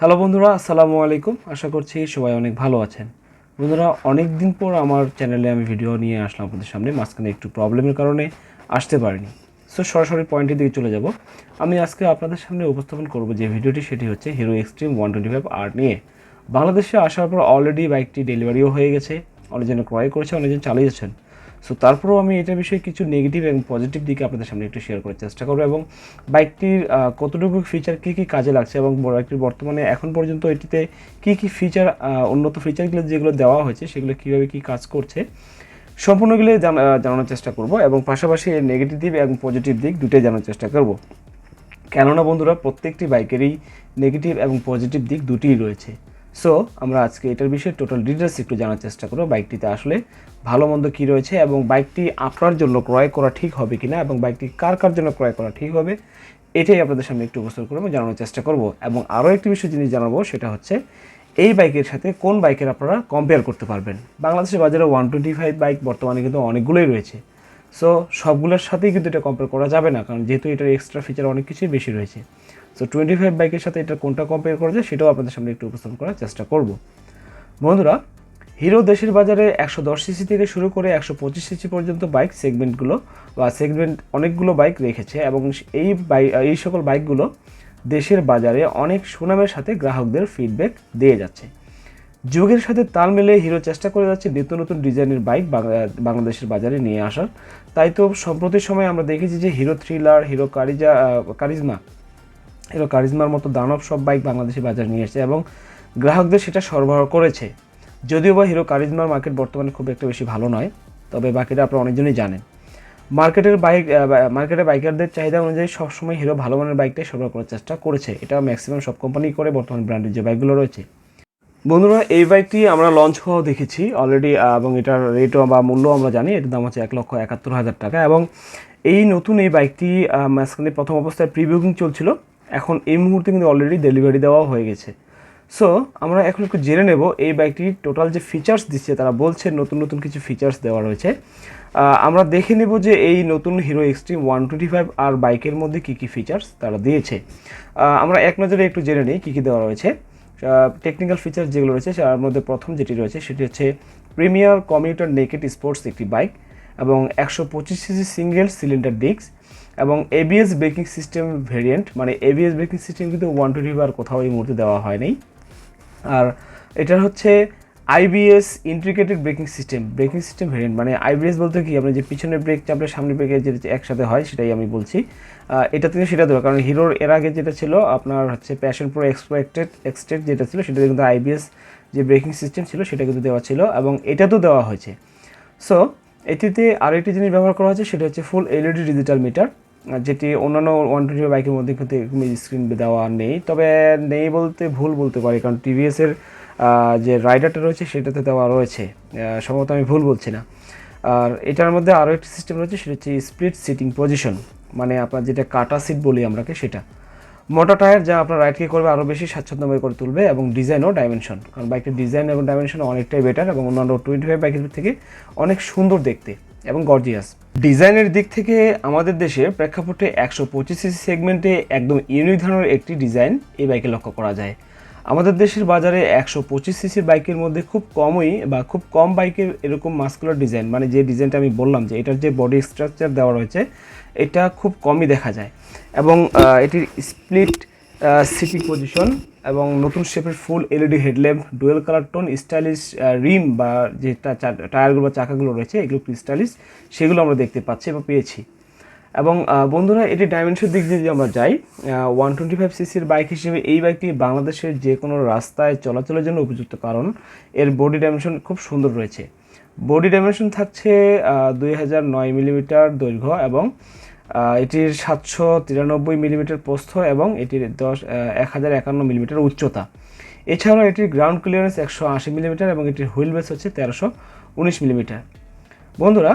Hello বন্ধুরা, আসসালামু আলাইকুম। আশা করছি সবাই অনেক ভালো আছেন। বন্ধুরা অনেক দিন পর আমার চ্যানেলে আমি ভিডিও নিয়ে আসলাম আপনাদের সামনে, মাঝখানে একটু প্রবলেমের কারণে আসতে পারিনি। সো সরাসরি পয়েন্টের দিকে চলে যাব। আমি আজকে আপনাদের সামনে উপস্থাপন করব যে ভিডিওটি, সেটি হচ্ছে Hero Xtreme one twenty five R নিয়ে। বাংলাদেশে আসার পর অলরেডি বাইকটি ডেলিভারিও হয়ে গেছে অনেকজন ক্রয় করেছে অনেকজন চালিয়েছেন। সো তারপরেও আমি এটা বিষয়ে কিছু নেগেটিভ এবং পজিটিভ দিকে আপনাদের সামনে একটু শেয়ার করার চেষ্টা করব এবং বাইকটির কতটুকু ফিচার কী কী কাজে লাগছে এবং বাইকটির বর্তমানে এখন পর্যন্ত এটিতে কী কী ফিচার উন্নত ফিচারগুলো যেগুলো দেওয়া হয়েছে সেগুলো কীভাবে কী কাজ করছে সম্পূর্ণগুলি জানা- জানানোর চেষ্টা করব এবং পাশাপাশি এর নেগেটিভ এবং পজিটিভ দিক দুটোই জানার চেষ্টা করব। কেননা বন্ধুরা, প্রত্যেকটি বাইকেরই নেগেটিভ এবং পজিটিভ দিক দুটিই রয়েছে। সো আমরা আজকে এটার বিষয়ে টোটাল ডিটেলস একটু জানার চেষ্টা করব বাইকটিতে আসলে ভালো মন্দ কী রয়েছে এবং বাইকটি আপনার জন্য ক্রয় করা ঠিক হবে কিনা এবং বাইকটি কার কার জন্য ক্রয় করা ঠিক হবে, এটাই আপনাদের সামনে একটু উপস্থাপন করব, জানানোর চেষ্টা করব। এবং আরও একটি বিষয় জিনিস জানাব, সেটা হচ্ছে এই বাইকের সাথে কোন বাইকের আপনারা কম্পেয়ার করতে পারবেন? বাংলাদেশের বাজারে ওয়ান টোয়েন্টি ফাইভ বাইক বর্তমানে কিন্তু অনেকগুলোই রয়েছে। সো সবগুলোর সাথেই কিন্তু এটা কম্পেয়ার করা যাবে না, কারণ যেহেতু এটার এক্সট্রা ফিচার অনেক কিছুই বেশি রয়েছে। সো টোয়েন্টি ফাইভ বাইকের সাথে এটা কোনটা কম্পেয়ার করা যায়, সেটাও আপনাদের সামনে একটু উপস্থাপন করার চেষ্টা করব। বন্ধুরা, হিরো দেশের বাজারে একশো দশ সিসি থেকে শুরু করে একশো পঁচিশ সিসি পর্যন্ত বাইক সেগমেন্টগুলো বা সেগমেন্ট অনেকগুলো বাইক রেখেছে এবং এই বাইক এই সকল বাইকগুলো দেশের বাজারে অনেক সুনামের সাথে গ্রাহকদের ফিডব্যাক দিয়ে যাচ্ছে। যুগের সাথে তাল মিলে হিরো চেষ্টা করে যাচ্ছে নিত্য নতুন ডিজাইনের বাইক বাংলা- বাংলাদেশের বাজারে নিয়ে আসার। তাই তো সম্প্রতি সময় আমরা দেখেছি যে হিরো থ্রিলার হিরো কারিজা কারিজমা হিরো কারিজমার মতো দানব সব বাইক বাংলাদেশে বাজারে নিয়ে এসেছে এবং গ্রাহকদের সেটা সরবরাহ করেছে। যদিও বা হিরো কারিজমার মার্কেট বর্তমানে খুব একটা বেশি ভালো নয়, তবে বাকিটা আপনারা অনেকজনই জানেন। মার্কেটের বাইক মার্কেটে বাইকারদের চাহিদা অনুযায়ী সবসময় হিরো ভালো মানের বাইকটাই সরবরাহ করার চেষ্টা করেছে। এটা ম্যাক্সিমাম সব কোম্পানি করে, বর্তমান ব্র্যান্ডের যে বাইকগুলো রয়েছে। বন্ধুরা, এই বাইকটি আমরা লঞ্চ হওয়াও দেখেছি অলরেডি এবং এটার রেটও বা মূল্য আমরা জানি, এটার দাম হচ্ছে এক লক্ষ একাত্তর হাজার টাকা এবং এই নতুন এই বাইকটি মাঝখানে প্রথম অবস্থায় প্রি বুকিং চলছিল। এখন এই মুহূর্তে কিন্তু অলরেডি ডেলিভারি দেওয়াও হয়ে গেছে। সো আমরা এখন একটু জেনে নেব এই বাইকটির টোটাল যে ফিচার্স দিচ্ছে, তারা বলছে নতুন নতুন কিছু ফিচার্স দেওয়া রয়েছে। আমরা দেখে নেব যে এই নতুন Hero Xtreme one twenty five R বাইকের মধ্যে কী কী ফিচার্স তারা দিয়েছে। আমরা এক নজরে একটু জেনে নিই কী কী দেওয়া রয়েছে। টেকনিক্যাল ফিচার যেগুলো রয়েছে, তার মধ্যে প্রথম যেটি রয়েছে, সেটি হচ্ছে প্রিমিয়ার কমিউটার নেকেট স্পোর্টস একটি বাইক এবং একশো পঁচিশ সিসি সিঙ্গেল সিলিন্ডার ডিস্ক এবং এবিএস ব্রেকিং সিস্টেম ভেরিয়েন্ট মানে এবিএস ব্রেকিং সিস্টেম কিন্তু ওয়ান টোয়েন্টি আর কোথাও এই মুহূর্তে দেওয়া হয়নি আর এটা হচ্ছে IBS integrated braking system braking system variant মানে আইবিএস বলতে কি? আপনি যে পিছনের ব্রেক চাপলে সামনে ব্রেকে যেটা একসাথে হয়, সেটাই আমি বলছি। এটা থেকে সেটা দেওয়া, কারণ হিরোর এর আগে যেটা ছিল, আপনার হচ্ছে প্যাশন প্রো এক্সপেক্টেড এক্সটেড যেটা ছিল, সেটাতে কিন্তু আইবিএস যে ব্রেকিং সিস্টেম ছিল, সেটা কিন্তু দেওয়া ছিল এবং এটা তো দেওয়া হয়েছে। সো এটিতে আরেকটি জিনিস ব্যবহার করা হয়েছে, সেটা হচ্ছে ফুল এলইডি ডিজিটাল মিটার যেটি অন্যান্য ওয়ান টোয়েন্টি বাইকের মধ্যে কিন্তু এরকম স্ক্রিন দেওয়া নেই। তবে নেই বলতে ভুল বলতে পারি, কারণ টিভিএসের যে রাইডারটা রয়েছে সেটাতে দেওয়া রয়েছে। সম্ভবত আমি ভুল বলছি না। আর এটার মধ্যে আরও একটি সিস্টেম রয়েছে, সেটা হচ্ছে স্প্লিট সিটিং পজিশন মানে আপনার যেটা কাটা সিট বলি আমরাকে সেটা। মোটা টায়ার যা আপনার রাইডকে করবে আরও বেশি স্বাচ্ছন্দ্যময় করে তুলবে এবং ডিজাইন ও ডাইমেনশন কারণ বাইকের ডিজাইন এবং ডাইমেনশন অনেকটাই বেটার এবং অন্যান্য টোয়েন্টি ফাইভ বাইকের থেকে অনেক সুন্দর দেখতে। এবং গর্জিয়াস ডিজাইনের দিক থেকে আমাদের দেশে প্রেক্ষাপটে একশো পঁচিশ সিসি সেগমেন্টে একদম ইউনিক ধরনের একটি ডিজাইন এই বাইকে লক্ষ্য করা যায়। আমাদের দেশের বাজারে একশো পঁচিশ সিসির বাইকের মধ্যে খুব কমই বা খুব কম বাইকের এরকম মাস্কুলার ডিজাইন মানে যে ডিজাইনটা আমি বললাম যে এটার যে বডি স্ট্রাকচার দেওয়া রয়েছে, এটা খুব কমই দেখা যায়। এবং এটির স্প্লিট সিটিং পজিশন এবং নতুন শেপের full LED headlamp dual colour tone stylish rim বা যে টায়ারগুলো বা চাকাগুলো রয়েছে, এগুলো একটু স্টাইলিশ সেগুলো আমরা দেখতে পাচ্ছি বা পেয়েছি। এবং বন্ধুরা, এটি ডাইমেনশন দিক দিয়ে যদি আমরা যাই ওয়ান টোয়েন্টি ফাইভ সিসির বাইক হিসেবে এই বাইকটি বাংলাদেশের যে কোনো রাস্তায় চলাচলের জন্য উপযুক্ত, কারণ এর বডি ডাইমেনশন খুব সুন্দর রয়েছে। বডি ডাইমেনশন থাকছে দুই হাজার নয় মিলিমিটার দৈর্ঘ্য এবং এটির সাতশো তিরানব্বই মিলিমিটার প্রস্থ এবং এটির দশ এক হাজার একান্ন মিলিমিটার উচ্চতা। এছাড়াও এটির গ্রাউন্ড ক্লিয়ারেন্স একশো আশি মিলিমিটার এবং এটির হুইল বেস হচ্ছে তেরোশো উনিশ মিলিমিটার। বন্ধুরা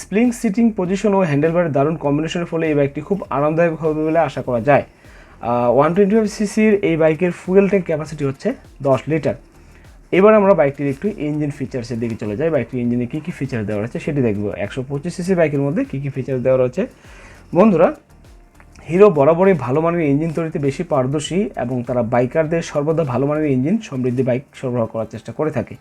স্প্রিং সিটিং পজিশন ও হ্যান্ডেলবারের দারুণ কম্বিনেশনের ফলে এই বাইকটি খুব আরামদায়ক হবে বলে আশা করা যায়। ওয়ান টোয়েন্টি ফাইভ সিসির এই বাইকের ফুয়েল ট্যাঙ্ক ক্যাপাসিটি হচ্ছে দশ লিটার। এবার আমরা বাইকটির একটু ইঞ্জিন ফিচার্সের দিকে চলে যাই। বাইকটির ইঞ্জিনে কী কী ফিচার দেওয়া রয়েছে সেটি দেখব। একশো পঁচিশ সিসি বাইকের মধ্যে কী কী ফিচার দেওয়া রয়েছে। বন্ধুরা, হিরো বরাবরই ভালো মানের ইঞ্জিন তৈরিতে বেশি পারদর্শী এবং তারা বাইকারদের সর্বদা ভালো মানের ইঞ্জিন সমৃদ্ধি বাইক সরবরাহ করার চেষ্টা করে থাকে।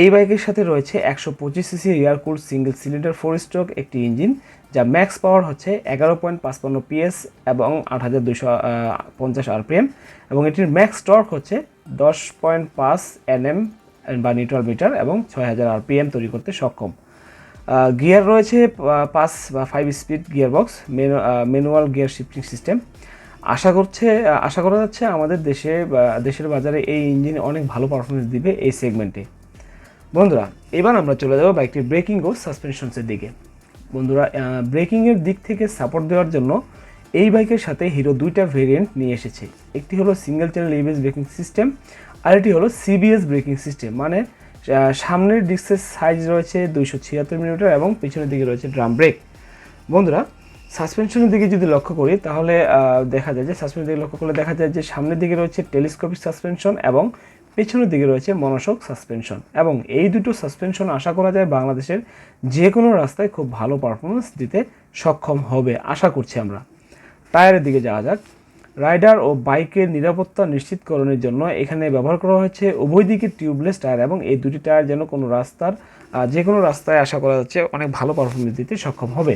এই বাইকের সাথে রয়েছে একশো পঁচিশ CC rear cool single cylinder four stroke একটি ইঞ্জিন যা ম্যাক্স পাওয়ার হচ্ছে এগারো পয়েন্ট পাঁচপান্ন পিএস এবং আট হাজার দুশো পঞ্চাশ আরপিএম এবং এটির ম্যাক্স টর্ক হচ্ছে দশ পয়েন্ট পাঁচ এনএম বা নিউট্রাল মিটার এবং ছয় হাজার আরপিএম তৈরি করতে সক্ষম। গিয়ার রয়েছে পাঁচ বা five speed gear box manual gear shifting system আশা করছে আশা করা যাচ্ছে আমাদের দেশে দেশের বাজারে এই ইঞ্জিন অনেক ভালো পারফরমেন্স দিবে এই সেগমেন্টে বন্ধুরা, এবার আমরা চলে যাব বাইকটির ব্রেকিং ও সাসপেনশনসের দিকে। বন্ধুরা ব্রেকিংয়ের দিক থেকে সাপোর্ট দেওয়ার জন্য এই বাইকের সাথে হিরো দুইটা ভেরিয়েন্ট নিয়ে এসেছে। একটি হলো single channel ABS braking system আরেকটি হলো সিবিএস ব্রেকিং সিস্টেম মানে সামনের ডিস্কের সাইজ রয়েছে দুইশো ছিয়াত্তর মিলিমিটার এবং পিছনের দিকে রয়েছে ড্রাম ব্রেক বন্ধুরা সাসপেনশনের দিকে যদি লক্ষ্য করি, তাহলে দেখা যায় যে সাসপেনশনের দিকে লক্ষ্য করলে দেখা যায় যে সামনের দিকে রয়েছে টেলিস্কোপিক সাসপেনশন এবং পেছনের দিকে রয়েছে মনোশক সাসপেনশন এবং এই দুটো সাসপেনশন আশা করা যায় বাংলাদেশের যে কোনো রাস্তায় খুব ভালো পারফরমেন্স দিতে সক্ষম হবে, আশা করছি আমরা। টায়ারের দিকে যাওয়া যাক। রাইডার ও বাইকের নিরাপত্তা নিশ্চিতকরণের জন্য এখানে ব্যবহার করা হয়েছে উভয় দিকে টিউবলেস টায়ার এবং এই দুটি টায়ার যেন কোনো রাস্তার যে কোনো রাস্তায় আশা করা যাচ্ছে অনেক ভালো পারফরমেন্স দিতে সক্ষম হবে।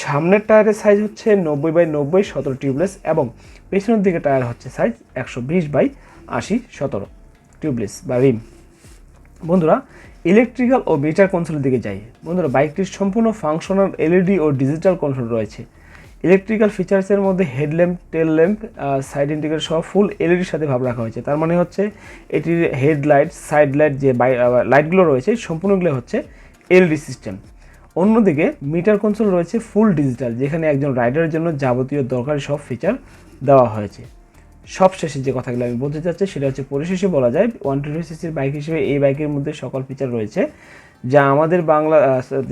সামনের টায়ারের সাইজ হচ্ছে নব্বই বাই নব্বই সতেরো টিউবলেস এবং পেছনের দিকে টায়ার হচ্ছে সাইজ একশো বিশ বাই আশি সতেরো টিউবলেস বা রিম। বন্ধুরা ইলেকট্রিক্যাল ও মিটার কন্ট্রোলের দিকে যাই। বন্ধুরা, বাইকটির সম্পূর্ণ ফাংশনাল এলইডি ও ডিজিটাল কন্ট্রোল রয়েছে। ইলেকট্রিক্যাল ফিচার্সের মধ্যে headlamp tail lamp side indicator সহ ফুল এলইডির সাথে ভাব রাখা হয়েছে। তার মানে হচ্ছে এটির হেডলাইট সাইড লাইট যে লাইটগুলো রয়েছে, সম্পূর্ণগুলো হচ্ছে এলইডি সিস্টেম অন্যদিকে মিটার কনসোল রয়েছে ফুল ডিজিটাল যেখানে একজন রাইডারের জন্য যাবতীয় দরকারি সব ফিচার দেওয়া হয়েছে। সবশেষে যে কথাগুলো আমি বলতে চাচ্ছি, সেটা হচ্ছে পরিশেষে বলা যায় ওয়ান টোয়েন্টি সিসির বাইক হিসেবে এই বাইকের মধ্যে সকল ফিচার রয়েছে। যা আমাদের বাংলা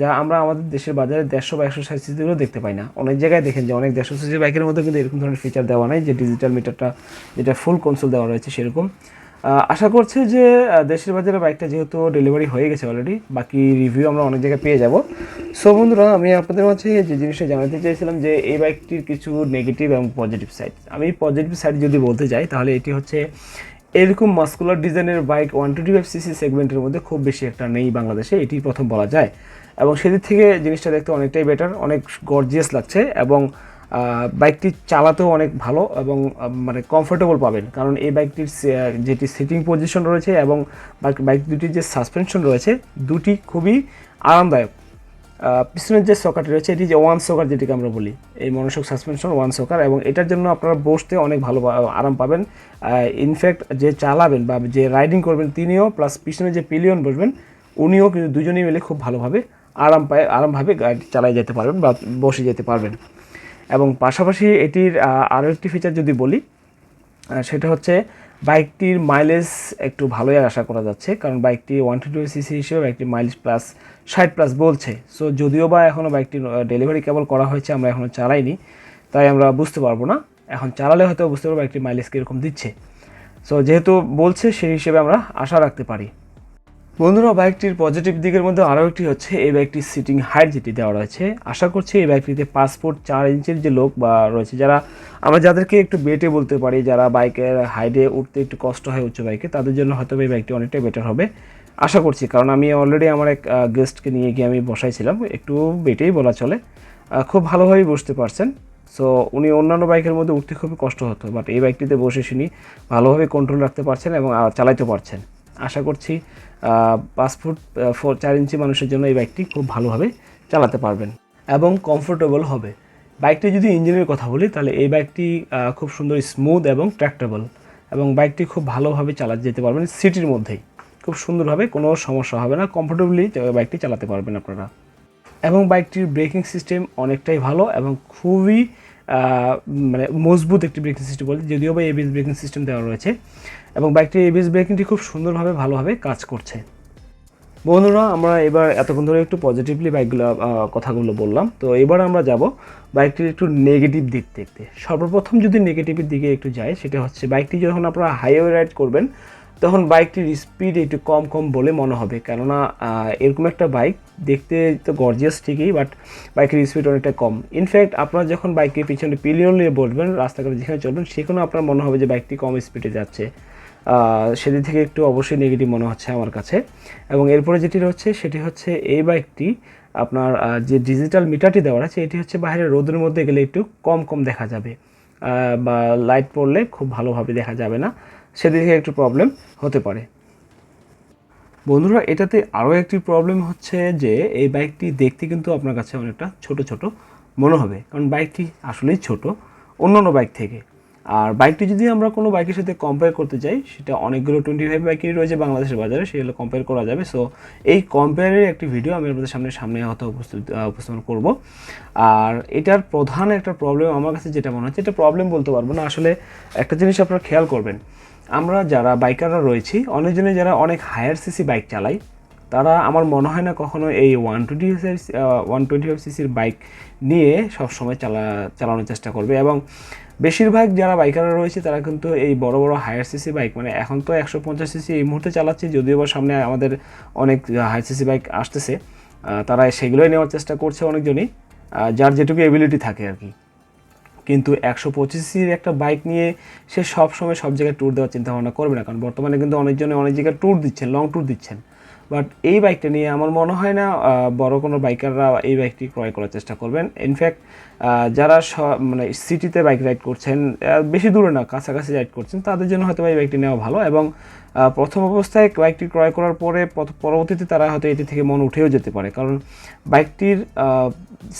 যা আমরা আমাদের দেশের বাজারে দেড়শো বা একশো ষাট সিসিগুলো দেখতে পাই না। অনেক জায়গায় দেখেন যে অনেক দেড়শো সিসির বাইকের মধ্যে কিন্তু এরকম ধরনের ফিচার দেওয়া নাই, যে ডিজিটাল মিটারটা যেটা ফুল কনসোল দেওয়া রয়েছে সেরকম। আশা করছি যে দেশের বাজারে বাইকটা যেহেতু ডেলিভারি হয়ে গেছে অলরেডি বাকি রিভিউ আমরা অনেক জায়গায় পেয়ে যাব। সো বন্ধুরা, আমি আপনাদের মাঝে যে জিনিসটা জানাতে চাইছিলাম যে, এই বাইকটির কিছু নেগেটিভ এবং পজিটিভ সাইড আমি পজিটিভ সাইড যদি বলতে যাই, তাহলে এটি হচ্ছে এরকম মাস্কুলার ডিজাইনের bike one twenty five CC সেগমেন্টের মধ্যে খুব বেশি একটা নেই বাংলাদেশে, এটি প্রথম বলা যায়। এবং সেদিক থেকে জিনিসটা দেখতে অনেকটাই বেটার অনেক গর্জিয়াস লাগছে এবং বাইকটি চালাতেও অনেক ভালো এবং মানে কমফোর্টেবল পাবেন। কারণ এই বাইকটির যেটি সিটিং পজিশন রয়েছে এবং বাইক দুটির যে সাসপেনশন রয়েছে, দুটি খুবই আরামদায়ক। পিছনের যে সকারটি রয়েছে, এটি যে ওয়ান সকার যেটিকে আমরা বলি, এই মনোসক সাসপেনশন ওয়ান সকার এবং এটার জন্য আপনারা বসতে অনেক ভালো আরাম পাবেন। ইনফ্যাক্ট যে চালাবেন বা যে রাইডিং করবেন তিনিও প্লাস পিছনে যে পিলিয়ন বসবেন, উনিও কিন্তু দুজনেই মিলে খুব ভালোভাবে আরাম পায়, আরামভাবে গাড়ি চালাই যেতে পারবেন বা বসে যেতে পারবেন। এবং পাশাপাশি এটির আরও একটি ফিচার যদি বলি সেটা হচ্ছে বাইকটির মাইলেজ একটু ভালোই আশা করা যাচ্ছে, কারণ বাইকটি ওয়ান টু সিসি হিসেবে বাইকটি মাইলেজ প্লাস ষাট প্লাস বলছে। সো যদিও বা এখনও বাইকটি ডেলিভারি কেবল করা হয়েছে, আমরা এখনও চালাইনি, তাই আমরা বুঝতে পারব না। এখন চালালে হয়তো বুঝতে পারব বাইকটি মাইলেজ কীরকম দিচ্ছে। সো যেহেতু বলছে, সেই হিসেবে আমরা আশা রাখতে পারি। বন্ধুরা, বাইকটির পজিটিভ দিকের মধ্যে আরও একটি হচ্ছে এই বাইকটির সিটিং হাইট যেটি দেওয়া রয়েছে। আশা করছি এই বাইকটিতে পাসপোর্ট চার ইঞ্চির যে লোক বা রয়েছে, যারা আমরা যাদেরকে একটু বেটে বলতে পারি, যারা বাইকের হাইটে উঠতে একটু কষ্ট হয় উচ্চ বাইকে, তাদের জন্য হয়তো এই বাইকটি অনেকটাই বেটার হবে। আশা করছি, কারণ আমি অলরেডি আমার এক গেস্টকে নিয়ে গিয়ে আমি বসাইছিলাম, একটু বেটেই বলা চলে। খুব ভালোভাবেই বসতে পারছেন। সো উনি অন্যান্য বাইকের মধ্যে উঠতে খুবই কষ্ট হতো বাট এই বাইকটিতে বসে শুনি ভালোভাবে কন্ট্রোল রাখতে পারছেন এবং চালাইতে পারছেন। আশা করছি পাঁচ ফুট ফোর, চার ইঞ্চি মানুষের জন্য এই বাইকটি খুব ভালোভাবে চালাতে পারবেন এবং কমফোর্টেবল হবে। বাইকটি যদি ইঞ্জিনের কথা বলি, তাহলে এই বাইকটি খুব সুন্দর স্মুথ এবং ট্র্যাক্টেবল এবং বাইকটি খুব ভালোভাবে চালাতে যেতে পারবেন সিটির মধ্যেই। খুব সুন্দরভাবে, কোনো সমস্যা হবে না কমফোর্টেবলি বাইকটি চালাতে পারবেন আপনারা। এবং বাইকটির ব্রেকিং সিস্টেম অনেকটাই ভালো এবং খুবই মানে মজবুত একটি ব্রেকিং সিস্টেম বলতে যদিও বা এবিএস ব্রেকিং সিস্টেম দেওয়া রয়েছে। এবং বাইকটির এবিএস ব্রেকিংটি খুব সুন্দরভাবে ভালোভাবে কাজ করছে। বন্ধুরা, আমরা এবার এতক্ষণ ধরে একটু পজিটিভলি বাইকগুলো কথাগুলো বললাম। তো এবার আমরা যাব বাইকটির একটু নেগেটিভ দিক দেখতে। সর্বপ্রথম যদি নেগেটিভের দিকে একটু যাই, সেটা হচ্ছে বাইকটি যখন আপনারা হাইওয়ে রাইড করবেন, তখন বাইকটির স্পিড একটু কম কম বলে মনে হবে। কেননা এরকম একটা বাইক দেখতে তো গর্জিয়াস ঠিকই বাট বাইকের স্পিড অনেকটা কম। ইনফ্যাক্ট আপনারা যখন বাইকের পিছনে পিলিয়ন নিয়ে বসবেন, রাস্তাঘাটে যেখানে চলবেন, সেখানেও আপনার মনে হবে যে বাইকটি কম স্পিডে যাচ্ছে। সেদিক থেকে একটু অবশ্যই নেগেটিভ মনে হচ্ছে আমার কাছে। এবং এরপরে যেটি হচ্ছে সেটি হচ্ছে এই বাইকটি আপনার যে ডিজিটাল মিটারটি দেওয়া আছে, এটি হচ্ছে বাইরে রোদের মধ্যে গেলে একটু কম কম দেখা যাবে। বা লাইট পড়লে খুব ভালোভাবে দেখা যাবে না। সেদিক একটু প্রবলেম হতে পারে। বন্ধুরা, এটাতে আরও একটি প্রবলেম হচ্ছে যে, এই বাইকটি দেখতে কিন্তু আপনার কাছে অনেকটা ছোট ছোট মনে হবে। কারণ বাইকটি আসলেই ছোট, অন্যান্য বাইক থেকে। আর বাইকটি যদি আমরা কোনো বাইকের সাথে কম্পেয়ার করতে চাই, সেটা অনেকগুলো টোয়েন্টি ফাইভ বাইকই রয়েছে বাংলাদেশের বাজারে, সেগুলো কম্পেয়ার করা যাবে। সো এই কম্পেয়ারের একটি ভিডিও আমি আপনাদের সামনে সামনে হয়তো উপস্থিত উপস্থাপন করব। আর এটার প্রধান একটা প্রবলেম আমার কাছে যেটা মনে হচ্ছে, এটা প্রবলেম বলতে পারব না, আসলে একটা জিনিস আপনারা খেয়াল করবেন। আমরা যারা বাইকাররা রয়েছি, অনেকজনে যারা অনেক হায়ার সিসি বাইক চালাই তারা আমার মনে হয় না কখনো এই one twenty one twenty five সিসির বাইক নিয়ে সবসময় চালা, চালানোর চেষ্টা করবে এবং বেশিরভাগ যারা বাইকাররা রয়েছে তারা কিন্তু এই বড় বড় হায়ার সিসি বাইক মানে এখন তো একশো পঞ্চাশ সিসি এই মুহূর্তে চালাচ্ছে, যদিও বা সামনে আমাদের অনেক হায়ার সিসি বাইক আসতেছে তারা সেগুলোই নেওয়ার চেষ্টা করছে অনেকজনই যার যেটুকু এবিলিটি থাকে আর কি। কিন্তু একশো পঁচিশির একটা বাইক নিয়ে সে সব সময় সব জায়গায় ট্যুর দেওয়ার চিন্তা ভাবনা করবে না, কারণ বর্তমানে কিন্তু অনেকজনে অনেক জায়গায় ট্যুর দিচ্ছেন লং ট্যুর দিচ্ছেন। বাট এই বাইকটা নিয়ে আমার মনে হয় না বড় কোনো বাইকাররা এই বাইকটি ক্রয় করার চেষ্টা করবেন। ইনফ্যাক্ট যারা মানে সিটিতে বাইক রাইড করছেন বেশি দূরে না, কাছাকাছি রাইড করছেন, তাদের জন্য হয়তো এই বাইকটি নেওয়া ভালো এবং প্রথম অবস্থায় বাইকটি ক্রয় করার পরে পরবর্তীতে তারা হয়তো এটি থেকে মন উঠেও যেতে পারে। কারণ বাইকটির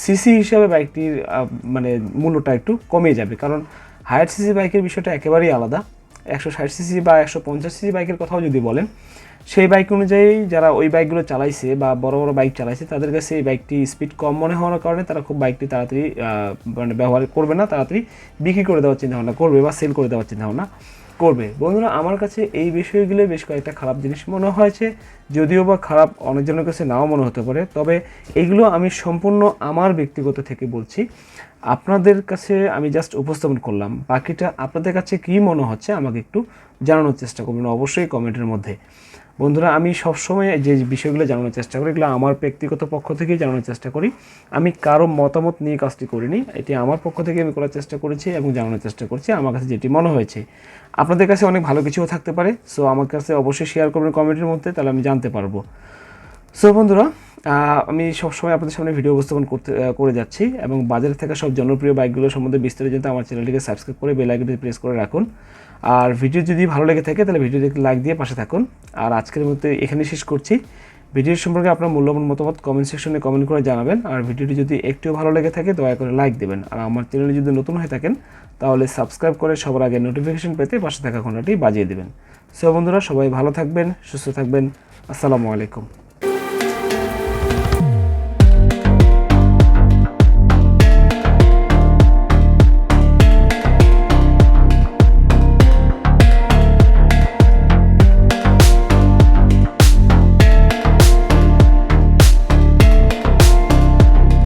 সিসি হিসাবে বাইকটির মানে মূল্যটা একটু কমে যাবে। কারণ হায়ার সিসি বাইকের বিষয়টা একেবারেই আলাদা। একশো ষাট সিসি বা একশো পঞ্চাশ সিসি বাইকের কথাও যদি বলেন, সেই বাইক অনুযায়ী যারা ওই বাইকগুলো চালাইছে বা বড় বড় বাইক চালাইছে, তাদের কাছে এই বাইকটি স্পিড কম মনে হওয়ার কারণে তারা খুব বাইকটি তাড়াতাড়ি মানে ব্যবহার করবে না, তাড়াতাড়ি বিক্রি করে দেওয়ার চিন্তাভাবনা করবে বা সেল করে দেওয়ার চিন্তা ভাবনা করবে। বন্ধুরা, আমার কাছে এই বিষয়গুলো বেশ কয়েকটা খারাপ জিনিস মনে হয়েছে, যদিও বা খারাপ অনেকজনের কাছে নাও মনে হতে পারে। তবে এগুলো আমি সম্পূর্ণ আমার ব্যক্তিগত থেকে বলছি। আপনাদের কাছে আমি জাস্ট উপস্থাপন করলাম। বাকিটা আপনাদের কাছে কী মনে হচ্ছে আমাকে একটু জানানোর চেষ্টা করবেন অবশ্যই কমেন্টের মধ্যে। বন্ধুরা, আমি সবসময় যে বিষয়গুলো জানানোর চেষ্টা করি, এগুলো আমার ব্যক্তিগত পক্ষ থেকেই জানানোর চেষ্টা করি। আমি কারও মতামত নিয়ে কাজটি করিনি, এটি আমার পক্ষ থেকে আমি করার চেষ্টা করেছি এবং জানানোর চেষ্টা করছি, আমার কাছে যেটি মনে হয়েছে। আপনাদের কাছে অনেক ভালো কিছুও থাকতে পারে, সো আমার কাছে অবশ্যই শেয়ার করবেন কমেন্টের মধ্যে, তাহলে আমি জানতে পারব। সো বন্ধুরা আমি সবসময় আপনাদের সামনে ভিডিও উপস্থাপন করতে করে যাচ্ছি এবং বাজারে থাকা সব জনপ্রিয় বাইকগুলো সম্বন্ধে বিস্তারিত জানতে আমার চ্যানেলটিকে সাবস্ক্রাইব করে বেল আইকনটি প্রেস করে রাখুন। আর ভিডিও যদি ভালো লেগে থাকে, তাহলে ভিডিওটিকে লাইক দিয়ে পাশে থাকুন। আর আজকের মধ্যে এখানে শেষ করছি। ভিডিও সম্পর্কে আপনার মূল্যবান মতামত কমেন্ট সেকশনে কমেন্ট করে জানাবেন। আর ভিডিওটি যদি একটুও ভালো লেগে থাকে, দয়া করে লাইক দেবেন। আর আমার চ্যানেলে যদি নতুন হয়ে থাকেন, তাহলে সাবস্ক্রাইব করে সবার আগে নোটিফিকেশন পেতে পাশে থাকা ঘন্টাটি বাজিয়ে দেবেন। সো বন্ধুরা, সবাই ভালো থাকবেন, সুস্থ থাকবেন। আসসালামু আলাইকুম।